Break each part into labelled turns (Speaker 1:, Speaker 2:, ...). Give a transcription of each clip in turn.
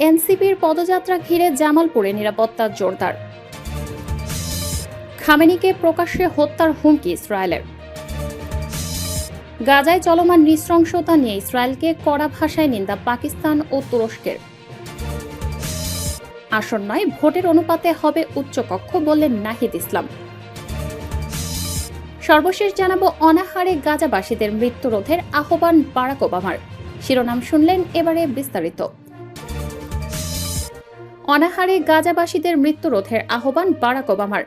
Speaker 1: এনসিপির পদযাত্রা ঘিরে জামালপুরে নিরাপত্তা জোরদার। খামেনিকে প্রকাশ্যে হত্যার হুমকি ইসরায়েলের। গাজায় চলমান নৃশংসতা নিয়ে ইসরায়েলকে কড়া ভাষায় নিন্দা পাকিস্তান ও তুরস্কের। আসন্নয় ভোটের অনুপাতে হবে উচ্চকক্ষ বললেন নাহিদ ইসলাম। সর্বশেষ জানাব অনাহারে গাজাবাসীদের মৃত্যু রোধের আহ্বান বারাক ওবামার। শিরোনাম শুনলেন এবারে বিস্তারিত। অনাহারে গাজাবাসীদের মৃত্যু রোধের আহ্বান বারাক ওবামার।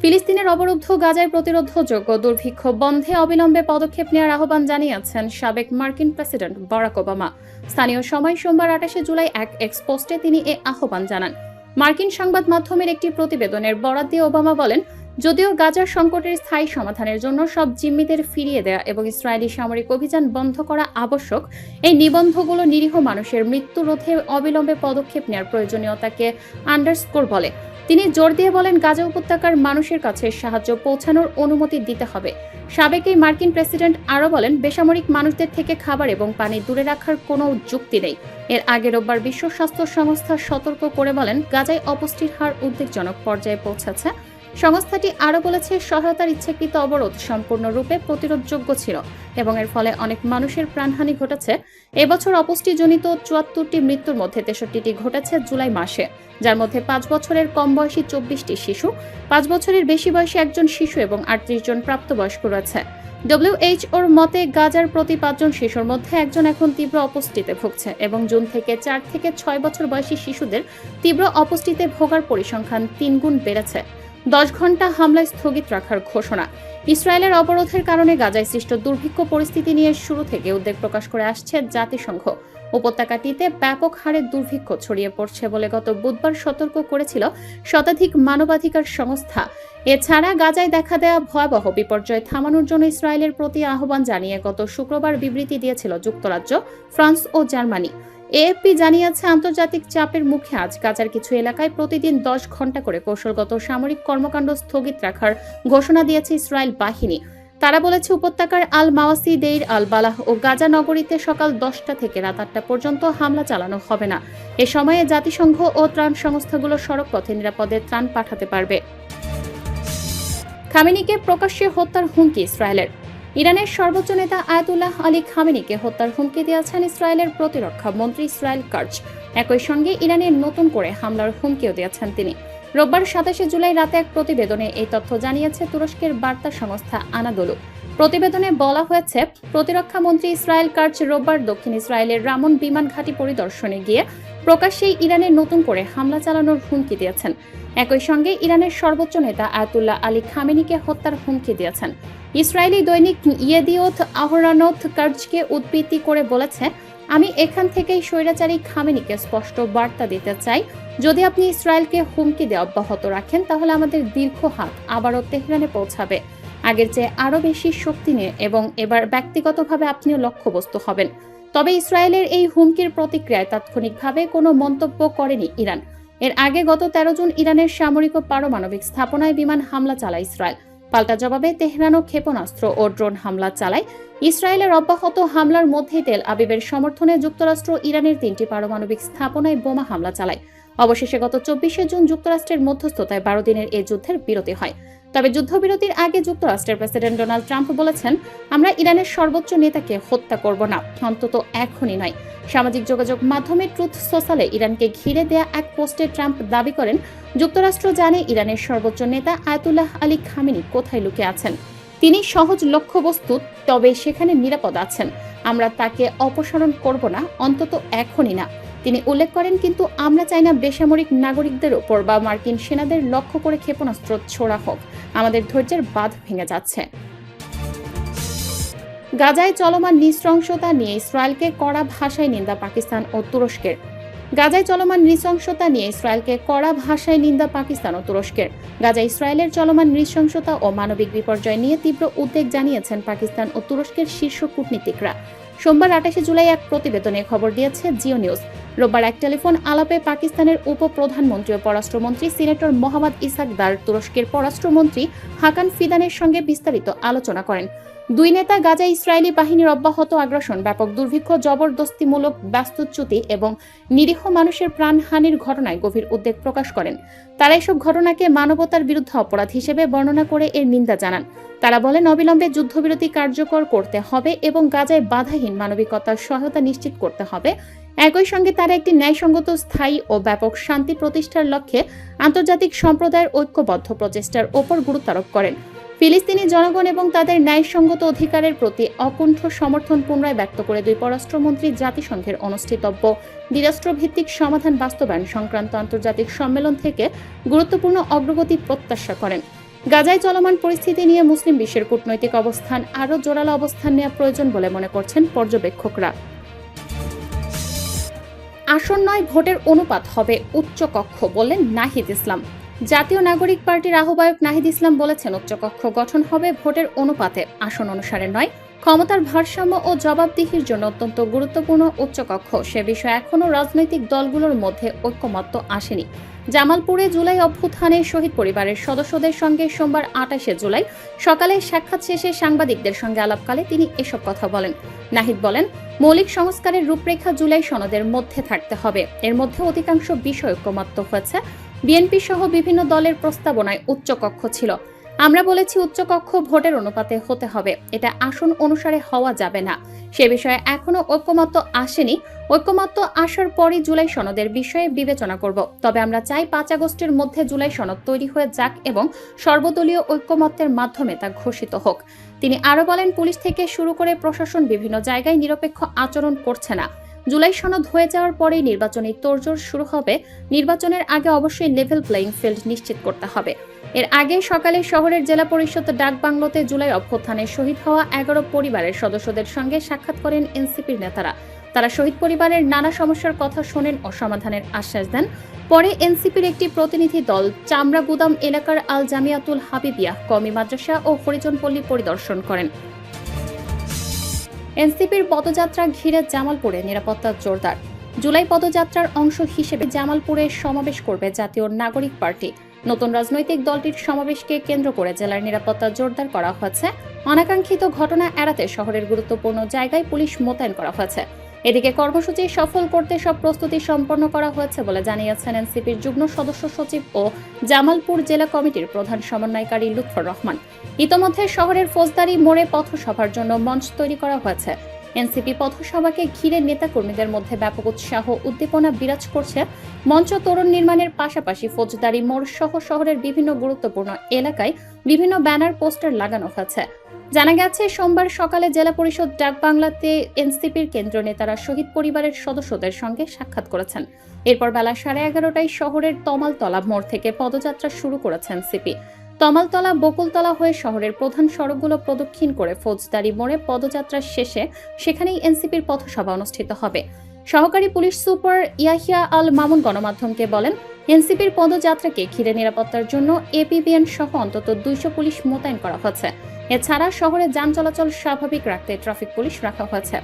Speaker 1: ফিলিস্তিনের অবরুদ্ধ গাজায় প্রতিরোধযোগ্য দুর্ভিক্ষ বন্ধে অবিলম্বে পদক্ষেপ নেওয়ার আহ্বান জানিয়েছেন সাবেক মার্কিন প্রেসিডেন্ট বারাক ওবামা। স্থানীয় সময় সোমবার আঠাশে জুলাই এক এক্সপোস্টে তিনি এ আহ্বান জানান। মার্কিন সংবাদ মাধ্যমের একটি প্রতিবেদনের বরাদ দিয়ে ওবামা বলেন যদিও গাজার সংকটের স্থায়ী সমাধানের জন্য সব জিম্মিদের ফিরিয়ে দেয়া এবং ইসরায়েলি সামরিক অভিযান বন্ধ করা আবশ্যক, এই নিবন্ধগুলো নিরীহ মানুষের মৃত্যু রোধে অবিলম্বে পদক্ষেপ নেওয়ার প্রয়োজনীয়তাকে আন্ডারস্কোর বলে। তিনি জোর দিয়ে বলেন, গাজা উপত্যকার মানুষের কাছে সাহায্য পৌঁছানোর অনুমতি দিতে হবে। সাবেক এই মার্কিন প্রেসিডেন্ট আরও বলেন, বেসামরিক মানুষদের থেকে খাবার এবং পানি দূরে রাখার কোনো যুক্তি নেই। এর আগে রোববার বিশ্ব স্বাস্থ্য সংস্থা সতর্ক করে বলেন, গাজায় অপুষ্টির হার উদ্বেগজনক পর্যায়ে পৌঁছেছে। সংস্থাটি আরও বলেছে, সহায়তার ইচ্ছাকৃত অবরোধ সম্পূর্ণরূপে প্রতিরোধযোগ্য ছিল এবং এর ফলে অনেক মানুষের প্রাণহানি ঘটেছে। এবছর অপুষ্টিজনিত চুয়াত্তরটি মৃত্যুর মধ্যে তেষট্টিটি ঘটেছে জুলাই মাসে, যার মধ্যে পাঁচ বছরের কম বয়সী চব্বিশটি শিশু, পাঁচ বছরের বেশি বয়সী একজন শিশু এবং আটত্রিশ জন প্রাপ্তবয়স্ক রয়েছে। ডব্লিউএইচওর মতে, গাজার প্রতি পাঁচজন শিশুর মধ্যে একজন এখন তীব্র অপুষ্টিতে ভুগছে এবং জুন থেকে চার থেকে ছয় বছর বয়সী শিশুদের তীব্র অপুষ্টিতে ভোগার পরিসংখ্যান তিনগুণ বেড়েছে। দশ ঘণ্টা হামলায় স্থগিত রাখার ঘোষণা। ইসরায়েলের অবরোধের কারণে গাজায় সৃষ্ট দুর্ভিক্ষ পরিস্থিতি নিয়ে শুরু থেকে উদ্বেগ প্রকাশ করে আসছে জাতিসংঘ। উপত্যকাটিতে ব্যাপক হারে দুর্ভিক্ষ ছড়িয়ে পড়ছে বলে গত বুধবার সতর্ক করেছিল শতাধিক মানবাধিকার সংস্থা। এছাড়া গাজায় দেখা দেয়া ভয়াবহ বিপর্যয় থামানোর জন্য ইসরায়েলের প্রতি আহ্বান জানিয়ে গত শুক্রবার বিবৃতি দিয়েছিল যুক্তরাজ্য, ফ্রান্স ও জার্মানি। এএফপি জানিয়েছে, আন্তর্জাতিক চাপের মুখে আজ গাজার কিছু এলাকায় প্রতিদিন দশ ঘণ্টা করে কৌশলগত সামরিক কর্মকাণ্ড স্থগিত রাখার ঘোষণা দিয়েছে ইসরায়েল বাহিনী। তারা বলেছে, উপত্যকার আল মাওয়াসি দেইর আল বালাহ ও গাজা নগরীতে সকাল দশটা থেকে রাত আটটা পর্যন্ত হামলা চালানো হবে না। এ সময়ে জাতিসংঘ ও ত্রাণ সংস্থাগুলো সড়ক পথে নিরাপদে ত্রাণ পাঠাতে পারবে। খামেনিকে প্রকাশ্যে হত্যার হুমকি ইসরায়েলের। ইরানের সর্বোচ্চ নেতা আয়াতুল্লাহ আলী খামেনিকে হত্যার হুমকি দিয়েছেন ইসরায়েলের প্রতিরক্ষা মন্ত্রী ইসরায়েল কার্জ। একই সঙ্গে ইরানের নতুন করে হামলার হুমকিও দিয়েছেন তিনি। রোববার সাতাশে জুলাই রাতে এক প্রতিবেদনে এই তথ্য জানিয়েছে তুরস্কের বার্তা সংস্থা আনাদোলু। প্রতিবেদনে বলা হয়েছে, প্রতিরক্ষা মন্ত্রী ইসরায়েল কার্চ রোববার দক্ষিণ ইসরায়েলের রামন বিমান ঘাঁটি পরিদর্শনে গিয়ে প্রকাশ্যেই ইরানের নতুন করে হামলা চালানোর হুমকি দিয়েছেন। একই সঙ্গে ইরানের সর্বোচ্চ নেতা আয়াতুল্লাহ আলী খামেনিকে হত্যার হুমকি দিয়েছেন। ইসরায়েলি দৈনিক ইয়েদিওথ আহরানোথ কার্জকে উদ্বৃত্তি করে বলেছে, আমি এখান থেকেই স্বৈরাচারী খামেনিকে স্পষ্ট বার্তা দিতে চাই। যদি আপনি ইসরায়েলকে হুমকি দিয়ে অব্যাহত রাখেন, তাহলে আমাদের দীর্ঘ হাত আবারও তেহরানে পৌঁছাবে। আগের চেয়ে আরও বেশি শক্তি নিয়ে এবং এবার ব্যক্তিগতভাবে আপনিও লক্ষ্যবস্তু হবেন। তবে ইসরায়েলের এই হুমকির প্রতিক্রিয়ায় তাৎক্ষণিকভাবে কোনো মন্তব্য করেনি ইরান। এর আগে গত তেরো জুন ইরানের সামরিক ও পারমাণবিক স্থাপনায় বিমান হামলা চালায় ইসরায়েল। পাল্টা জবাবে তেহরানও ক্ষেপণাস্ত্র ও ড্রোন হামলা চালায়। ইসরায়েলের অব্যাহত হামলার মধ্যেই তেল আবিবের সমর্থনে যুক্তরাষ্ট্র ইরানের তিনটি পারমাণবিক স্থাপনায় বোমা হামলা চালায়। অবশেষে গত চব্বিশে জুন যুক্তরাষ্ট্রের মধ্যস্থতায় বারো দিনের এই যুদ্ধের বিরতি হয়। তবে যুদ্ধবিরতির আগে যুক্তরাষ্ট্রের প্রেসিডেন্ট ডোনাল্ড ট্রাম্প বলেছেন, আমরা ইরানের সর্বোচ্চ নেতাকে হত্যা করব না, অন্তত এখনই নয়। সামাজিক যোগাযোগ মাধ্যমে ট্রুথ সোশ্যালে ইরানকে ঘিরে দেয়া এক পোস্টে ট্রাম্প দাবি করেন, যুক্তরাষ্ট্র জানে ইরানের সর্বোচ্চ নেতা আয়তুল্লাহ আলী খামিনি কোথায় লুকে আছেন। তিনি সহজ লক্ষ্যবস্তু, তবে সেখানে নিরাপদ আছেন। আমরা তাকে অপসারণ করব না, অন্তত এখনই না। তিনি উল্লেখ করেন, কিন্তু আমরা চাই না বেসামরিক নাগরিকদের ওপর বা মার্কিন সেনাদের লক্ষ্য করে ক্ষেপণাস্ত্র ছোড়া হোক। আমাদের ধৈর্যের বাঁধ ভেঙে যাচ্ছে। গাজায় চলমান নৃশংসতা নিয়ে ইসরায়েলকে কড়া ভাষায় নিন্দা পাকিস্তান ও তুরস্কের। গাজায় চলমান নৃশংসতা নিয়ে ইসরায়েলকে কড়া ভাষায় নিন্দা পাকিস্তান ও তুরস্কের। গাজা ইসরায়েলের চলমান নৃশংসতা ও মানবিক বিপর্যয় নিয়ে তীব্র উদ্বেগ জানিয়েছেন পাকিস্তান ও তুরস্কের শীর্ষ কূটনীতিকরা। সোমবার আঠাশে জুলাই এক প্রতিবেদনে খবর দিয়েছে জিও নিউজ। রোববার এক টেলিফোন আলাপে পাকিস্তানের উপপ্রধানমন্ত্রী ও পররাষ্ট্রমন্ত্রী সিনেটর মোহাম্মদ ইসাকদার তুরস্কের পররাষ্ট্রমন্ত্রী হাকান ফিদানের সঙ্গে বিস্তারিত আলোচনা করেন। দুই নেতা গাজা ইসরায়েলি বাহিনীর অব্যাহত আগ্রাসন, ব্যাপক দুর্ভিক্ষ, জবরদস্তিমূলক ব্যস্তচ্যুতি এবং নিরীহ মানুষের প্রাণহানির ঘটনায় গভীর উদ্বেগ প্রকাশ করেন। তারা এসব ঘটনাকে মানবতার বিরুদ্ধে অপরাধ হিসেবে বর্ণনা করে এর নিন্দা জানান। তারা বলেন, অবিলম্বে যুদ্ধবিরতি কার্যকর করতে হবে এবং গাজায় বাধাহীন মানবিকতার সহায়তা নিশ্চিত করতে হবে। একই সঙ্গে তারা একটি ন্যায়সঙ্গত, স্থায়ী ও ব্যাপক শান্তি প্রতিষ্ঠার লক্ষ্যে আন্তর্জাতিক সম্প্রদায়ের ঐক্যবদ্ধ প্রচেষ্টার ওপর গুরুত্ব আরোপ করেন। ফিলিস্তিনি জনগণ এবং তাদের ন্যায়সঙ্গত অধিকারের প্রতি অকুণ্ঠ সমর্থন পুনরায় ব্যক্ত করে দুই পররাষ্ট্রমন্ত্রী জাতিসংঘের অনুষ্ঠিতব্য। দ্বিরাষ্ট্রভিত্তিক সমাধান বাস্তবায়ন সংক্রান্ত আন্তর্জাতিক সম্মেলন থেকে গুরুত্বপূর্ণ অগ্রগতি প্রত্যাশা করেন। গাজায় চলমান পরিস্থিতি নিয়ে মুসলিম বিশ্বের কূটনৈতিক অবস্থান আরও জোরালো অবস্থান নেওয়া প্রয়োজন বলে মনে করছেন পর্যবেক্ষকরা। আসন্নয় ভোটের অনুপাত হবে উচ্চকক্ষ বললেন নাহিদ ইসলাম। জাতীয় নাগরিক পার্টির আহ্বায়ক নাহিদ ইসলাম বলেছেন, উচ্চকক্ষ গঠন হবে ভোটের অনুপাতে, আসন অনুসারে নয়। ক্ষমতার ভারসাম্য ও জবাবদিহির জন্য অত্যন্ত গুরুত্বপূর্ণ উচ্চকক্ষ। সে বিষয়ে এখনও রাজনৈতিক দলগুলোর মধ্যে ঐক্যমত্য আসেনি। জামালপুরে জুলাই অভ্যুত্থানে শহীদ পরিবারের সদস্যদের সঙ্গে সোমবার আটাশে জুলাই, সকালে সাক্ষাৎ শেষে সাংবাদিকদের সঙ্গে আলাপকালে তিনি এসব কথা বলেন। নাহিদ বলেন, মৌলিক সংস্কারের রূপরেখা জুলাই সনদের মধ্যে থাকতে হবে। এর মধ্যে অধিকাংশ বিষয় ঐক্যমত্য হয়েছে। বিএনপি সহ বিভিন্ন দলের প্রস্তাবনায় উচ্চকক্ষ ছিল। আমরা বলেছি উচ্চকক্ষ ভোটের অনুপাতে হতে হবে। এটা আসন অনুসারে হওয়া যাবে না। সে বিষয়ে এখনও ঐক্যমত্য আসেনি। ঐক্যমত্য আসার পরই জুলাই সনদের বিষয়ে বিবেচনা করব। তবে আমরা চাই পাঁচ আগস্টের মধ্যে জুলাই সনদ তৈরি হয়ে যাক এবং সর্বদলীয় ঐক্যমত্যের মাধ্যমে তা ঘোষিত হোক। তিনি আরও বলেন, পুলিশ থেকে শুরু করে প্রশাসন বিভিন্ন জায়গায় নিরপেক্ষ আচরণ করছে না। জুলাই সনদ হয়ে যাওয়ার পরেই নির্বাচনী তোড়জোড় শুরু হবে। নির্বাচনের আগে অবশ্যই লেভেল প্লেইং ফিল্ড নিশ্চিত করতে হবে। এর আগে সকালে শহরের জেলা পরিষদ ডাকবাংলোতে জুলাই অভ্যুত্থানে শহীদ হওয়া এগারো পরিবারের সদস্যদের সঙ্গে সাক্ষাৎ করেন এনসিপির নেতারা। তারা শহীদ পরিবারের নানা সমস্যার কথা শোনেন ও সমাধানের আশ্বাস দেন। পরে এনসিপির একটি প্রতিনিধি দল চামড়া গুদাম এলাকার আল জামিয়াতুল হাবিবিয়া কমি মাদ্রাসা ও হরিজনপল্লী পরিদর্শন করেন। এনসিপির পদযাত্রা ঘিরে জামালপুরে নিরাপত্তা জোরদার। জুলাই পদযাত্রার অংশ হিসেবে জামালপুরে সমাবেশ করবে জাতীয় নাগরিক পার্টি। নতুন রাজনৈতিক দলটির সমাবেশকে কেন্দ্র করে জেলার নিরাপত্তা জোরদার করা হয়েছে। অনাকাঙ্ক্ষিত ঘটনা এড়াতে শহরের গুরুত্বপূর্ণ জায়গায় পুলিশ মোতায়েন করা হয়েছে। এদিকে কর্মসূচি সফল করতে সব প্রস্তুতি সম্পন্ন করা হয়েছে বলে জানিয়েছেন এনসিপির যুগ্ম সদস্য সচিব ও জামালপুর জেলা কমিটির প্রধান সমন্বয়কারী লুৎফর রহমান। ইতোমধ্যে শহরের ফৌজদারি মোড়ে পথসভার জন্য মঞ্চ তৈরি করা হয়েছে। এনসিপি পথসভাকে ঘিরে নেতাকর্মীদের মধ্যে ব্যাপক উৎসাহ উদ্দীপনা বিরাজ করছে। মঞ্চ তোরণ নির্মাণের পাশাপাশি ফৌজদারি মোড় সহ শহরের বিভিন্ন গুরুত্বপূর্ণ এলাকায় বিভিন্ন ব্যানার, পোস্টার লাগানো হয়েছে। জানা গেছে, সোমবার সকালে জেলা পরিষদ ডাক বাংলাতে এনসিপির কেন্দ্র নেতারা শহীদ পরিবারের সদস্যদের সঙ্গে সাক্ষাৎ করেছেন। এরপর বেলা সাড়ে এগারোটায় শহরের তমালতলা মোড় থেকে পদযাত্রা শুরু করেছেন এনসিপি। তমালতলা বকুলতলা হয়ে শহরের প্রধান সড়কগুলো প্রদক্ষিণ করে ফৌজদারি মোড়ে পদযাত্রার শেষে সেখানেই এনসিপির পথসভা অনুষ্ঠিত হবে। সহকারী পুলিশ সুপার ইয়াহিয়া আল মামুন গণমাধ্যমকে বলেন, এনসিপির পদযাত্রাকে ঘিরে নিরাপত্তার জন্য এপিবিএন সহ অন্তত দুইশো পুলিশ মোতায়েন করা হয়েছে। এছাড়া শহরে যান চলাচল স্বাভাবিক রাখতে ট্রাফিক পুলিশ রাখা হয়েছে।